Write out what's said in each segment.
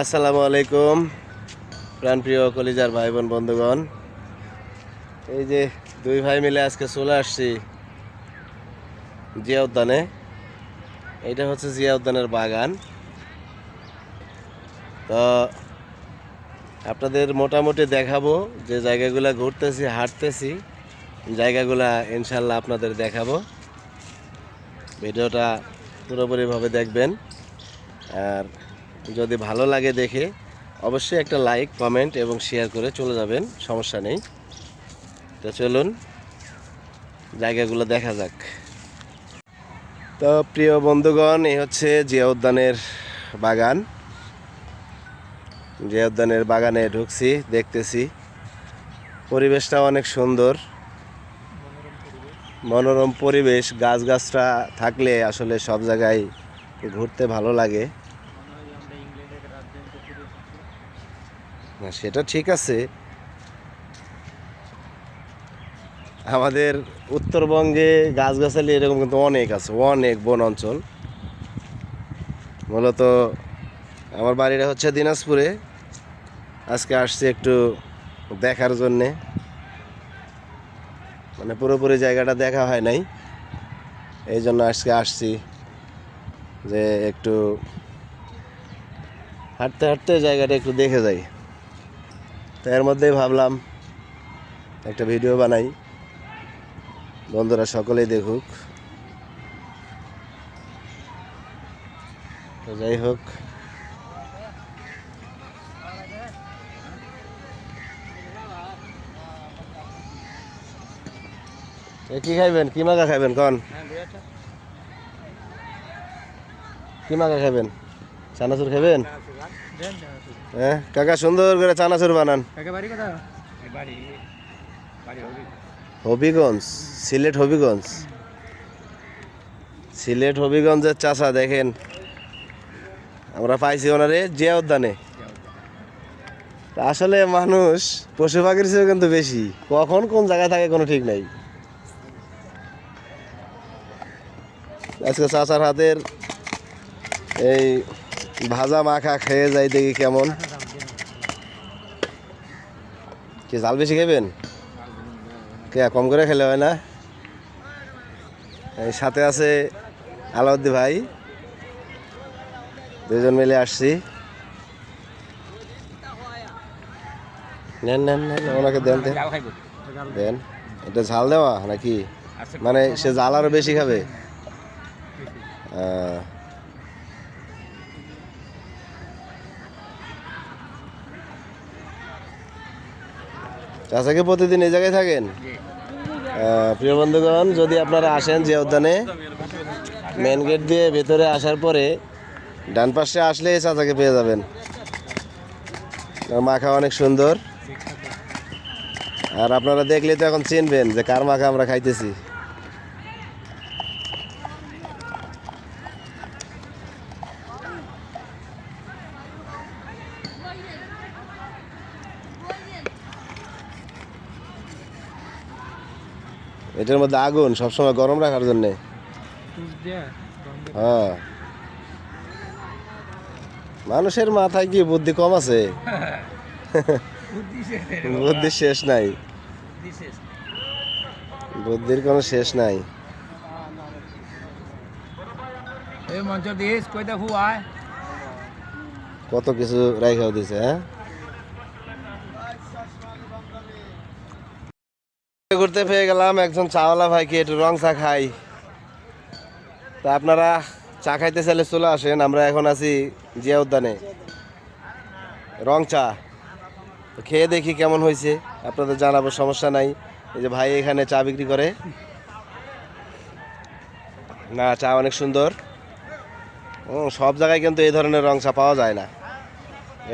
আসসালামু আলাইকুম, প্রাণপ্রিয় কলিজার ভাই বোন বন্ধুগণ। এই যে দুই ভাই মিলে আজকে চলে আসছি জিয়া উদ্যানে এটা হচ্ছে জিয়া উদ্যানের বাগান। তো আপনাদের মোটামুটি দেখাবো যে জায়গাগুলো ঘুরতেছি, হাঁটতেছি, জায়গাগুলা ইনশাল্লাহ আপনাদের দেখাবো। ভিডিওটা পুরোপুরিভাবে দেখবেন। আর যদি ভালো লাগে দেখে, অবশ্যই একটা লাইক কমেন্ট এবং শেয়ার করে চলে যাবেন, সমস্যা নেই। তো চলুন, জায়গাগুলো দেখা যাক। তো প্রিয় বন্ধুগণ, এই হচ্ছে জিয়া উদ্যানের বাগান। জিয়া উদ্যানের বাগানে ঢুকছি, দেখতেছি। পরিবেশটা অনেক সুন্দর। মনোরম পরিবেশ গাছগাছরা থাকলে আসলে সব জায়গায় ঘুরতে ভালো লাগে। না, সেটা ঠিক আছে। আমাদের উত্তরবঙ্গে গাছগাছালি এরকম কিন্তু অনেক আছে, অনেক বন অঞ্চল। মূলত আমার বাড়িটা হচ্ছে দিনাজপুরে। আজকে আসছি একটু দেখার জন্যে। মানে পুরোপুরি জায়গাটা দেখা হয় নাই। এই জন্য আজকে আসছি যে একটু হাঁটতে হাঁটতে জায়গাটা একটু দেখে যাই। তো এর মধ্যেই ভাবলাম একটা ভিডিও বানাই। বন্ধুরা সকলেই দেখুক। তো যাই হোক। কি খাইবেন? কি মাগা খাইবেন? কন। কি মাগা খাইবেন? চানাচুর খাইবেন? হ্যাঁ কাকা সুন্দর করে চানাচুর বানান। বাড়ি কোথা বাড়ি বাড়ি হবে। হবিগঞ্জ সিলেট হবিগঞ্জ। সিলেট হবিগঞ্জের চাষা দেখেন। আমরা পাইছি ওনারে জিয়া উদ্যানে তা আসলে মানুষ পশু পাখির চেয়েও কিন্তু বেশি। কখন কোন জায়গায় থাকে কোনো ঠিক নাই। আজকে চাচার হাতের এই ভাজা মাখা খেয়ে যাই দেখি কেমন। কি জাল বেশি খাবেন কে কম করে খেলে হয় না? এই সাথে আছে আলাউদ্দি ভাই। দুজন মিলে আসছি। নেন নেন নেন ওনাকে দেন দেন। এটা ঝাল দেওয়া নাকি? আচ্ছা। মানে সে ঝাল আরও বেশি খাবে। আহ, চাচা কি প্রতিদিন এই জায়গায় থাকেন? প্রিয় বন্ধুগণ যদি আপনারা আসেন যে উদ্যানে মেন গেট দিয়ে ভেতরে আসার পরে ডান পাশে আসলে এই চাচাকে পেয়ে যাবেন। মাখা অনেক সুন্দর। আর আপনারা দেখলে তো এখন চিনবেন যে কার মাখা আমরা খাইতেছি। এটার মধ্যে আগুন সবসময় গরম রাখার জন্যে। হ্যাঁ। মানুষের মাথায় কি বুদ্ধি কম আছে? বুদ্ধি শেষ নাই। বুদ্ধির কোনো শেষ নাই। কত কিছু রাইখাও দিছে হ্যাঁ? ঘুরতে পেয়ে গেলাম, একজন চাওয়ালা ভাইকে একটু রং চা খাই। তা আপনারা চা খাইতে চাইলে চলে আসেন, আমরা এখন আছি জিয়া উদ্যানে রং চা। তো খেয়ে দেখি কেমন হয়েছে, আপনাদের জানাব, সমস্যা নাই। এই যে ভাই এখানে চা বিক্রি করে। না, চা অনেক সুন্দর। সব জায়গায় কিন্তু এই ধরনের রং চা পাওয়া যায় না।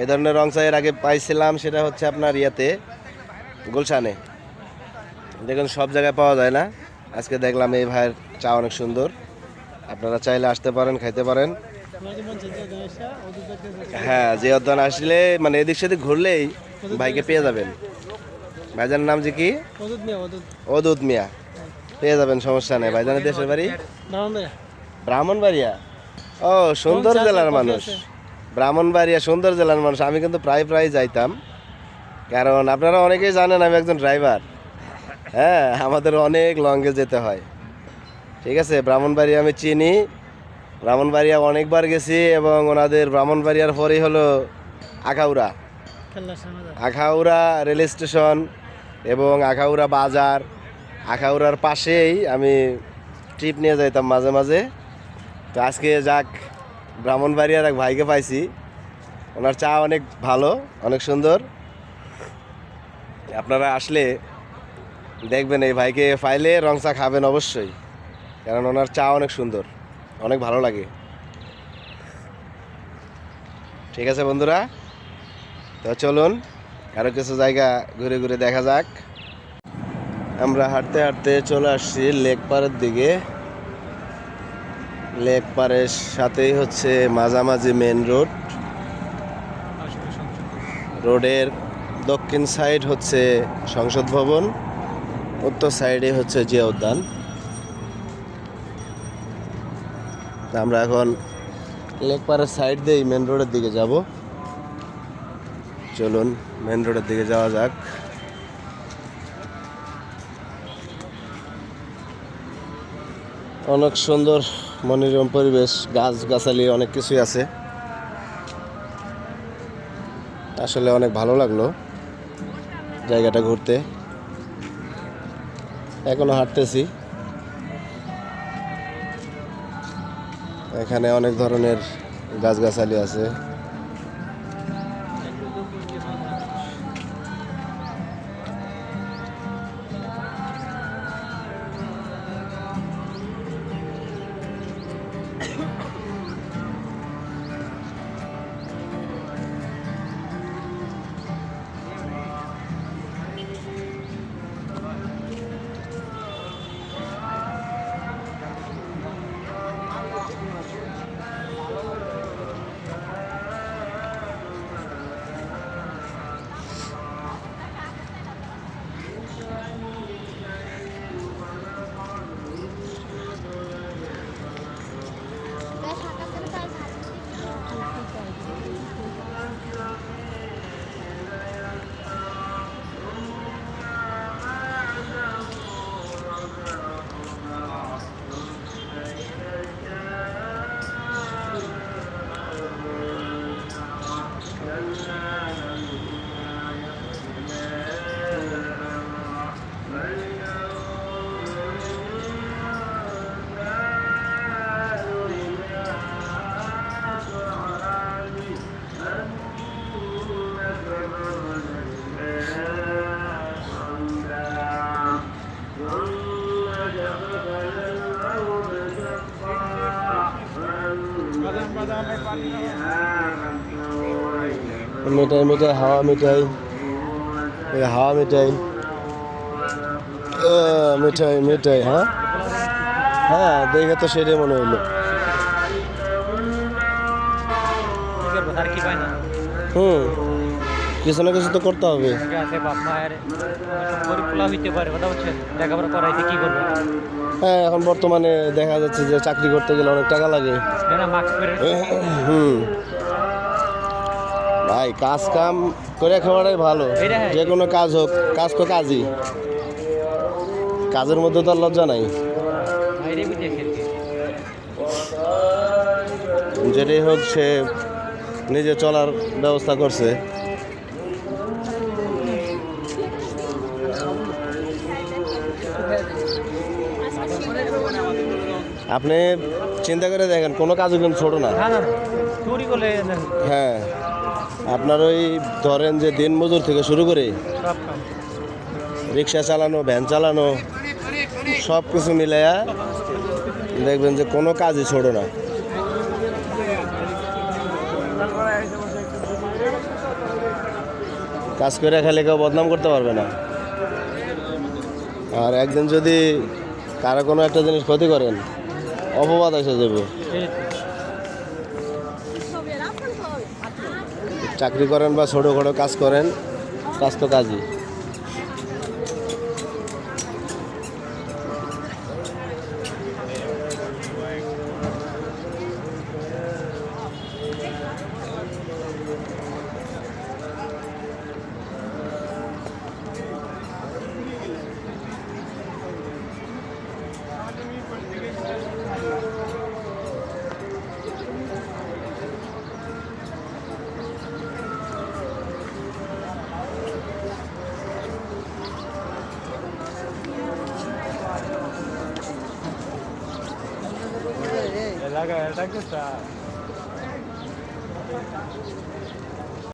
এই ধরনের রং চা এর আগে পাইছিলাম, সেটা হচ্ছে আপনার ইয়াতে, গুলশানে। দেখুন সব জায়গায় পাওয়া যায় না। আজকে দেখলাম এই ভাইয়ের চা অনেক সুন্দর। আপনারা চাইলে আসতে পারেন খাইতে পারেন। হ্যাঁ যে উদ্যান আসলে মানে এদিক সেদিক ঘুরলেই ভাইকে পেয়ে যাবেন। ভাইজানের নাম যে কি? অদুত মিয়া। পেয়ে যাবেন সমস্যা নেই। ভাইজানের দেশের বাড়ি? ব্রাহ্মণবাড়িয়া। ও সুন্দর জেলার মানুষ। ব্রাহ্মণবাড়িয়া সুন্দর জেলার মানুষ। আমি কিন্তু প্রায় প্রায় যাইতাম। কারণ আপনারা অনেকেই জানেন আমি একজন ড্রাইভার। হ্যাঁ আমাদের অনেক লঙ্গে যেতে হয়। ঠিক আছে? ব্রাহ্মণবাড়িয়া আমি চিনি। ব্রাহ্মণবাড়িয়া অনেকবার গেছি এবং ওনাদের ব্রাহ্মণবাড়িয়ার পরেই হলো আখাউড়া। আখাউড়া রেল স্টেশন এবং আখাউড়া বাজার। আখাউড়ার পাশেই আমি ট্রিপ নিয়ে যাইতাম মাঝে মাঝে। তো আজকে যাক, ব্রাহ্মণবাড়িয়ার এক ভাইকে পাইছি। ওনার চা অনেক ভালো, অনেক সুন্দর। আপনারা আসলে দেখবেন এই ভাইকে পাইলে রং চা খাবেন অবশ্যই। কারণ ওনার চা অনেক সুন্দর অনেক ভালো লাগে। ঠিক আছে বন্ধুরা তো চলুন আরও কিছু জায়গা ঘুরে ঘুরে দেখা যাক। আমরা হাঁটতে হাঁটতে চলে আসছি লেক পাড়ের দিকে। লেক পাড়ের সাথেই হচ্ছে মাঝামাঝি মেন রোড। রোডের দক্ষিণ সাইড হচ্ছে সংসদ ভবন। উত্তর সাইডে হচ্ছে জিয়া উদ্যান আমরা এখন লেক পাড়ের সাইড দিয়েই মেন রোডের দিকে যাব। চলুন মেন রোডের দিকে যাওয়া যাক। অনেক সুন্দর মনোরম পরিবেশ গাছ গাছালি অনেক কিছুই আছে। আসলে অনেক ভালো লাগল জায়গাটা ঘুরতে। এখনও হাঁটতেছি। এখানে অনেক ধরনের গাছগাছালি আছে। মিঠাই মিঠাই হাওয়া মিঠাই। হাওয়া মিঠাই। মিঠাই মিঠাই হ্যাঁ? হ্যাঁ দেখে তো সেটাই মনে না। হুম। কিছু না কিছু তো করতে হবে। আছে বাপ মায়ের গরিব হইতে পারে কথা বলছেন? লেখাপড়া করাইতে কি করবে? হ্যাঁ এখন বর্তমানে দেখা যাচ্ছে যে চাকরি করতে গেলে অনেক টাকা লাগে। হুম। ভাই কাজ কাম করে খাওয়াটাই ভালো। হ্যাঁ। যে কোনো কাজ হোক কাজ তো কাজই। কাজের মধ্যে তো আর লজ্জা নাই। যেটাই হোক সে নিজে চলার ব্যবস্থা করছে। আপনি চিন্তা করে দেখেন কোনো কাজও কিন্তু ছোট না। হ্যাঁ আপনার ওই ধরেন যে দিন মজুর থেকে শুরু করে রিক্সা চালানো ভ্যান চালানো সব কিছু মিলাইয়া দেখবেন যে কোনো কাজই ছোট না। কাজ করে খেলে কেউ বদনাম করতে পারবে না। আর একদিন যদি কারও কোনো একটা জিনিস ক্ষতি করেন অপবাদ এসে যাবে। চাকরি করেন বা ছোটো খাটো কাজ করেন কাজ তো কাজই। লাগা এটা কি